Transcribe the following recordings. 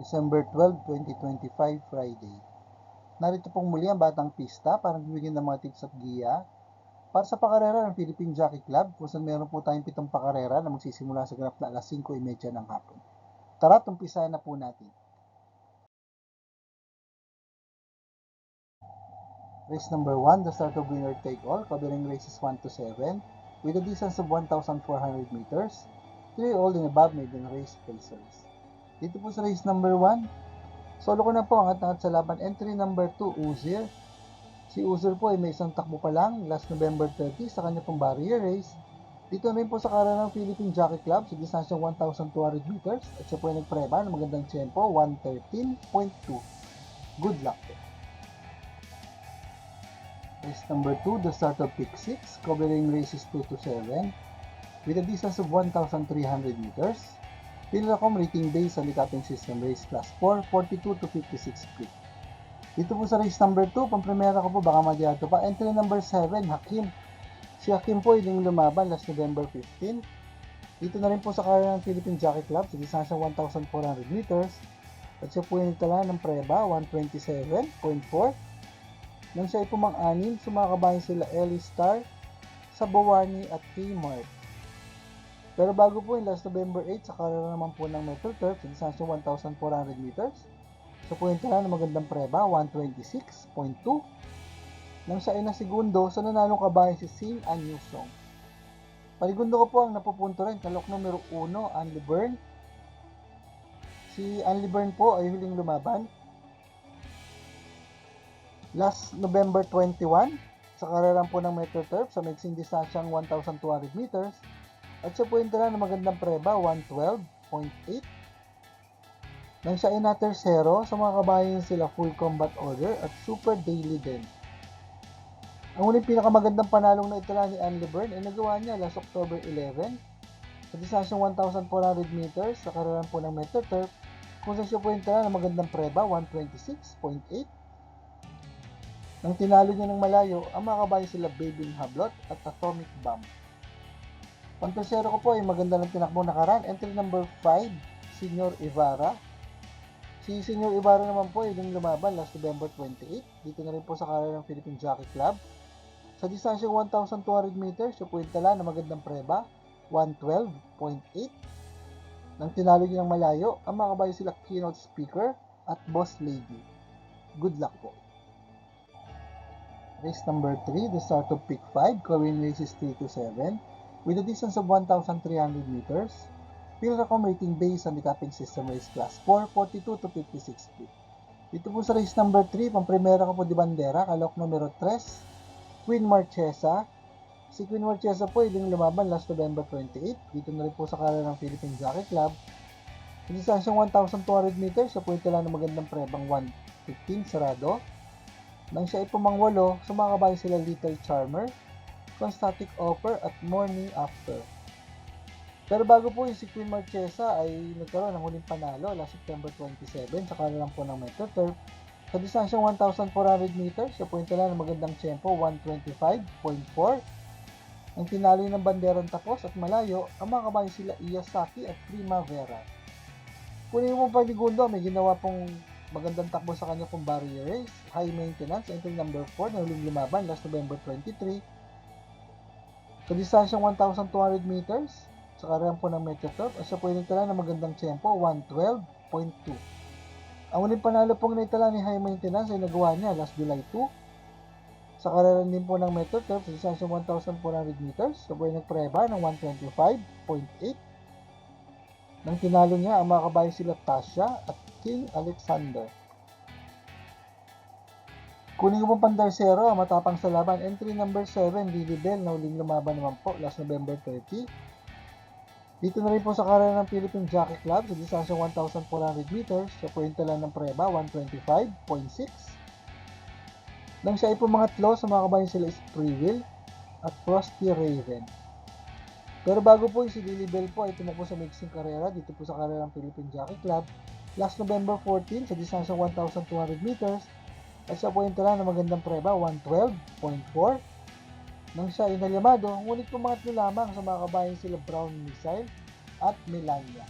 December 12, 2025, Friday. Narito pong muli ang Batang Pista para bibigyan ng mga tips at giya para sa pakarera ng Philippine Jockey Club kung saan meron po tayong pitong pakarera na magsisimula sa ganap na alas 5.30 ng hapon. Tara, tumpisahan na po natin. Race number 1, the start of winner take all, covering races 1 to 7, with a distance of 1,400 meters, 3 all and above maiden race placers. Dito po sa race number 1, solo ko na po ang angat sa laban. Entry number 2, Uzir. Si Uzir po ay may isang takbo pa lang, last November 30 sa kanya pong barrier race. Dito rin po sa karera ng Philippine Jockey Club sa distansyang 1,200 meters at siya po ay nagpreba ng magandang tempo, 113.2. Good luck po. Race number 2, the start of pick 6, covering races 2 to 7, with a distance of 1,300 meters. Pinracom rating based sa Likaping System Race Class 4, 42 to 56 feet. Dito po sa race number 2, pampremera ko po, baka madyato pa. Entry number 7, Hakim. Si Hakim po yung lumaban last November 15. Dito na rin po sa karera ng Philippine Jockey Club sa distansyang 1,400 meters. At siya po yung nagtala ng preba, 127.4. Nang siya ay pumang-anim, sumakabayan sila Ellie Star, Sabawani at Kmart. Pero bago po yung last November 8, sa karera naman po ng Metro Turf, sa distansyang 1,400 meters, siya po yung tala ng magandang preba, 126.2. Nang siya ay na segundo, sa nanalong kabayan si Sing An Yusong. Paligundo ko po ang napupunto rin, kalok numero 1, Anli Byrne. Si Anli Byrne po ay huling lumaban last November 21 sa karerang po ng Metro Turf sa mixing distansyang 1,200 meters at siya po yung tala ng magandang preba 112.8 nang siya ay na tersero sa mga kabayan sila full combat order at super daily din. Ang huling pinakamagandang panalong na itala ni Anne Lebern ay nagawa niya last October 11 sa distansyang 1,400 meters sa karerang po ng Metro Turf kung saan siya po yung tala ng magandang preba 126.8 nang tinalo niya ng malayo, ang mga kabayan sila Babing Hablot at Atomic Bomb. Pantosero ko po ay maganda ng tinakbo nakaraan. Entry number 5, Senior Ibarra. Si Senior Ibarra naman po ay yung lumaban last November 28. Dito na rin po sa karera ng Philippine Jockey Club. Sa distansyang 1,200 meters, siya yung tala na magandang preba, 112.8. Nang tinalo niya ng malayo, ang mga kabayan sila Keynote Speaker at Boss Lady. Good luck po. Race number 3, the start of pick 5, covering races 3 to 7, with a distance of 1,300 meters. Pilracom rating based on the system race class 4, 42 to 56 feet. Dito po sa race number 3, pang-primera ko po di bandera, kalok numero 3, Queen Marchesa. Si Queen Marchesa po yung lumaban last November 28. Dito na rin po sa kala ng Philippine Jockey Club. Sa distansyang 1,200 meters, sa point lang ng magandang prebang 115 sarado. Nang siya ay pumangwalo, sumakabay sila Little Charmer, Constatic Offer at Morning After. Pero bago po yung si Queen Marchesa ay nagkaroon ng huling panalo last September 27 sa kanilang po ng Metro Turf. Sa distansyang 1,400 meters, siya po yung tala ng magandang tempo, 125.4. Ang tinalo ng banderang tapos at malayo, ang mga kabayo sila Iyasaki at Primavera. Kunin mo pa ni Gundo, may ginawa pong magandang takbo sa kanya pong barrier race, high maintenance, entry number 4 na huling lumaban last November 23. Sa distansyang 1,200 meters, sa karang po ng Metrotop, at siya po yung nagtala ng magandang tempo, 112.2. Ang uling panalo pong naitala ni high maintenance ay nagawa niya last July 2. Sa karera din po ng Metrotop, sa distansyang 1,400 meters, siya yung nagpreba ng 125.8. Nang tinalo niya, ang mga kabayo sila Tasha at King Alexander. Kunin ko pong pandarsero, matapang sa laban. Entry number 7, Lily Bell, na uling lumaban naman po last November 30. Dito na rin po sa karera ng Philippine Jockey Club sa distansyang 1,400 meters. Sa point lang ng preba, 125.6. Nang siya ay pumangatlo, sa mga kabayan sila is Freewill at Frosty Raven. Pero bago po si Lily Bell po ay tumakbo sa mixing karera dito po sa karera ng Philippine Jockey Club last November 14 sa distansyang 1,200 meters at siya po yung tala na magandang preba 112.4 nang siya ay nalyamado ngunit pumangatlo lamang sa mga kabayan sila Brown Missile at Melania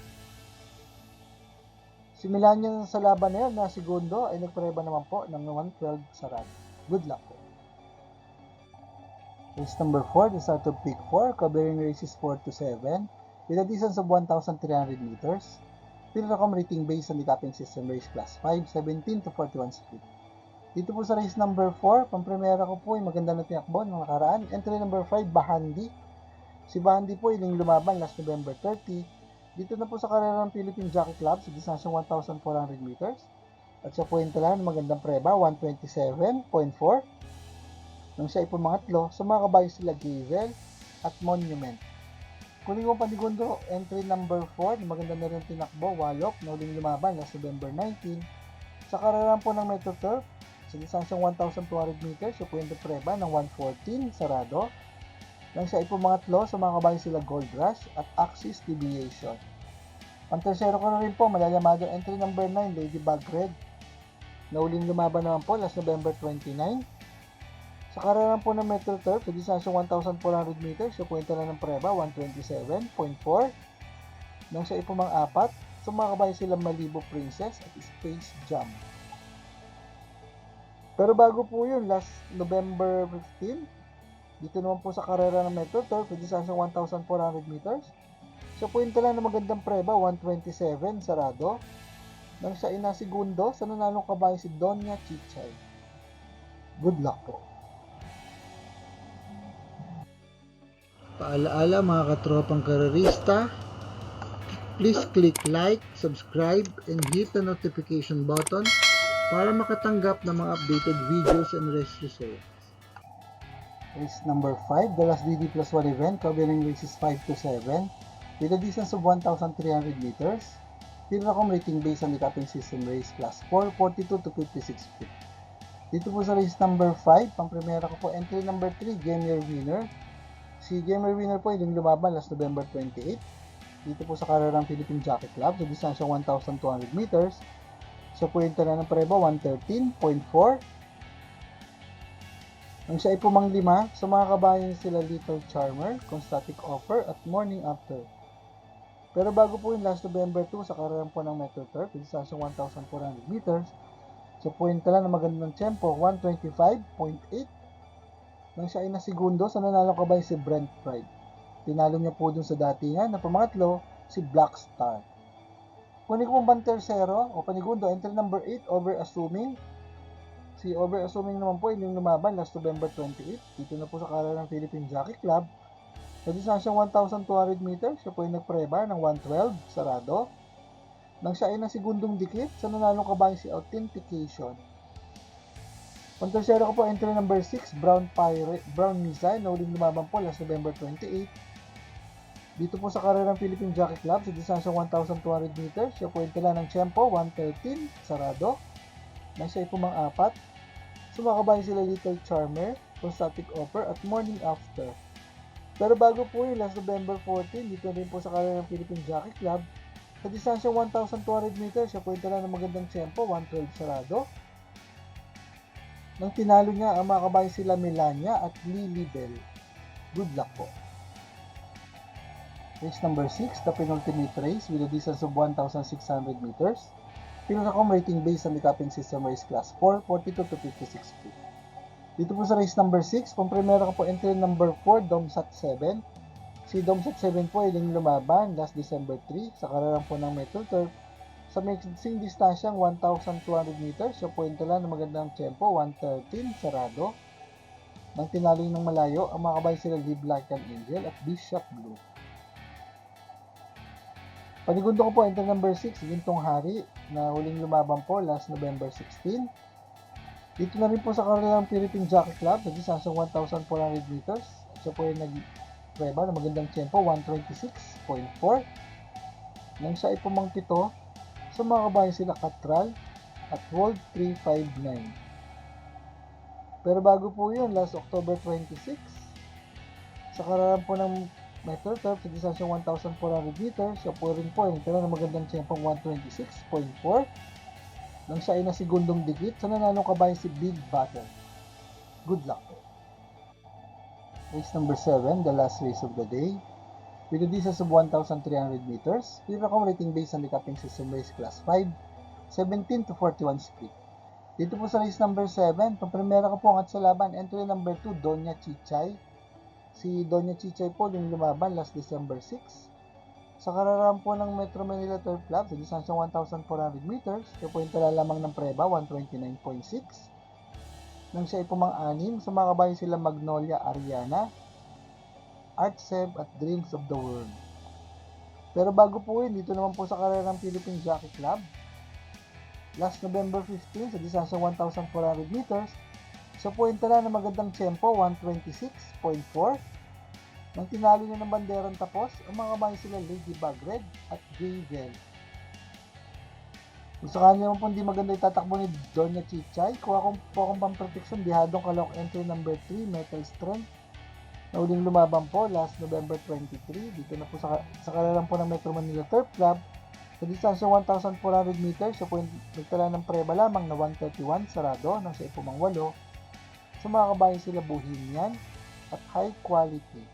Si Milan sa laban na yun na segundo ay nagpreba naman po ng 112 sa run. Good luck po. Race number 4, the start of peak 4, covering races 4 to 7 with a distance of 1,300 meters. Pinracom rating based on the capping system race class 5, 17 to 41 speed. Dito po sa race number 4, pampremera ko po ay maganda na tinakbo ng nakaraan. Entry number 5, Bahandi. Si Bahandi po iling lumaban last November 30. Dito na po sa karera ng Philippine Jockey Club sa distansyang 1,400 meters. At sa puwenta lang ng magandang preba, 127.4. Nang siya ay pumangatlo, sa mga kabayo sila Gazel at Monument. Kunin ko panigundo, entry number 4, maganda na rin tinakbo, Walok, na uling lumaban last November 19. Sa karera po ng Metro Turf, sa distansyang 1,200 meters, sa puwenta preba ng 114, sarado. Nang siya ay pumangatlo, sa mga kabayo sila Gold Rush at Axis Deviation. Ang tersero ko na rin po, malalamado entry number 9, Ladybug Red. Nauling lumaban naman po last November 29. Sa karera po ng Metro Turf, sa distansyang 1,400 meters, sa kwenta na ng preba, 127.4. Nang siya ipumang apat, sumakabay sila Malibu Princess at Space Jam. Pero bago po yun, last November 15, dito naman po sa karera ng Metro Turf, sa distansyang 1,400 meters, sa kwenta lang ng magandang preba, 127, sarado. Nang siya ay nasigundo, sa nanalong kabayo si Donya Chichay. Good luck po. Paalaala mga katropang karerista, please click like, subscribe, and hit the notification button para makatanggap ng mga updated videos and race results. Race number 5, the last DD plus 1 event covering races 5 to 7 with a distance of 1,300 meters. Pinracom rating based on the capping system race class 4, 42 to 56 feet. Dito po sa race number 5, pang primera ko po entry number 3, game year winner. Si Gamer Winner po yung lumaban last November 28. Dito po sa karerang Philippine Jockey Club sa distansyang 1,200 meters. Sa puwenta na ng preba, 113.4. Ang siya ay pumang lima, sa mga kabayan sila Little Charmer, Constatic Offer, at Morning After. Pero bago po yung last November 2 sa karerang po ng Metro Turf, sa distansyang 1,400 meters, puwenta lang na magandang tempo, 125.8 nang siya ay nasigundo sa nanalo kabay si Brent Pride. Tinalo niya po dun sa datingan na pamangatlo si Black Star. Ko pong tercero o panigundo, entry number 8, over assuming. Si over assuming naman po yung lumaban last November 28. Dito na po sa karera ng Philippine Jockey Club. Sa distansyang 1,200 meters, siya po ay nagpreba ng 112, sarado. Nang siya ay nasigundong dikit, sa nanalong kabayan si Authentication. Ang tercero ko po, entry number 6, Brown Pirate, Brown Missile, na uling lumaban po last November 28. Dito po sa karerang Philippine Jockey Club, sa distansyang 1,200 meters, siya po tila ng tempo, 113, sarado. Nang siya ay pumang-apat. Sumakabay sila Little Charmer, Prostatic Offer, at Morning After. Pero bago po yung last November 14, dito rin po sa karerang Philippine Jockey Club, sa distansyang 1,200 meters, siya po tila ng magandang tempo, 112, sarado nang tinalo niya ang mga kabayan sila Melania at Lily Bell. Good luck po. Race number 6, the penultimate race with a distance of 1,600 meters. Pinakacom rating based on the capping system race class 4, 42 to 56 feet. Dito po sa race number 6, pang-primera ko po entry number 4, Domsat 7. Si Domsat 7 po ay lumaban last December 3 sa kararang po ng Metro Turf sa mixing distansyang 1,200 meters, sa point lang na magandang tempo, 113, sarado. Nang tinalo ng malayo, ang mga kabayan sila Live Like an Angel at Bishop Blue. Panigundo ko po, enter number 6, Gintong Hari, na huling lumaban po last November 16. Dito na rin po sa kanilang Philippine Jockey Club, sa distansyang 1,400 meters. Siya po ay nag-preba na magandang tempo, 126.4. Nang siya ay pumangpito, sa mga kabayan sila Katral at World 359. Pero bago po yun, last October 26, sa kararang po ng Metro Turf sa distansyang 1,400 meters, siya po rin po yung tira na magandang tiyempong 126.4 nang siya ay nasigundong dikit sa nananong kabayan si Big Battle. Good luck. Race number 7, the last race of the day. With a distance of 1,300 meters, pinakong rating based on the capping system race class 5, 17 to 41 split. Dito po sa race number 7, pampremera ko po ang at sa laban, entry number 2, Donya Chichay. Si Donya Chichay po yung lumaban last December 6. Sa kararaan po ng Metro Manila Turf Club, sa distansyang 1,400 meters, tala lamang ng preba, 129.6. Nang siya ay pumang-anim, sa mga kabayo sila Magnolia Ariana, Artseb at Dreams of the World. Pero bago po yun, dito naman po sa karerang Philippine Jockey Club, last November 15 sa distansyang 1,400 meters, So, puwenta na ng magandang tempo, 126.4. Nang tinalo na ng banderang tapos, ang mga kamay sila Ladybug Red at Jaden. Kung sakali naman po hindi maganda itatakbo ni Donna Chichay, kuha ko po akong pang-protection, dihadong kalok entry number 3, Metal Strength. Na uling lumaban po last November 23, dito na po sa, sa kalalang po ng Metro Manila Turf Club. Sa distansya 1,400 meters, so po nagtala ng preba lamang na 131, sarado, nang sa ipumang 8. So mga kabayan sila Bohemian at high quality.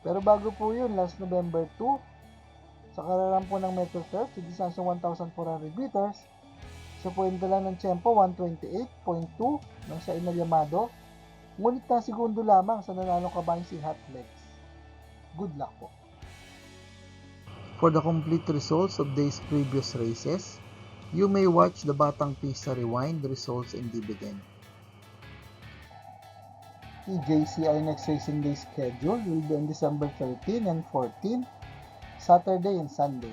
Pero bago po yun, last November 2, sa kararan po ng Metro Fair, sa distansya 1,400 meters, siya po yung dala ng tempo 128.2 ng sa inalyamado. Ngunit na segundo lamang sa nanalong kabayan si Hotlegs. Good luck po. For the complete results of these previous races, you may watch the Batang Pisa Rewind results and dividend. The JCI next racing day schedule will be on December 13 and 14, Saturday and Sunday.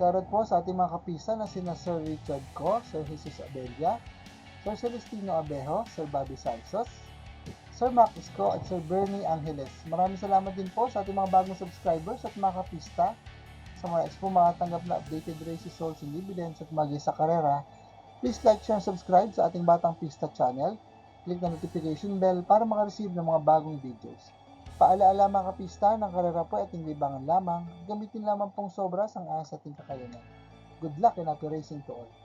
Sarot po sa ating mga kapisa na sina Sir Richard Co, Sir Jesus Abella, Sir Celestino Abejo, Sir Bobby Santos, Sir Mac Isko at Sir Bernie Angeles. Maraming salamat din po sa ating mga bagong subscribers at mga kapista sa mga expo makatanggap na updated race results and dividends at magi sa karera. Please like, share, and subscribe sa ating Batang Pista channel. Click na notification bell para makareceive ng mga bagong videos. Paalaala mga kapista ng karera po at hindi libangan lamang. Gamitin lamang pong sobra sang asa ating kakayanan. Good luck and happy racing to all.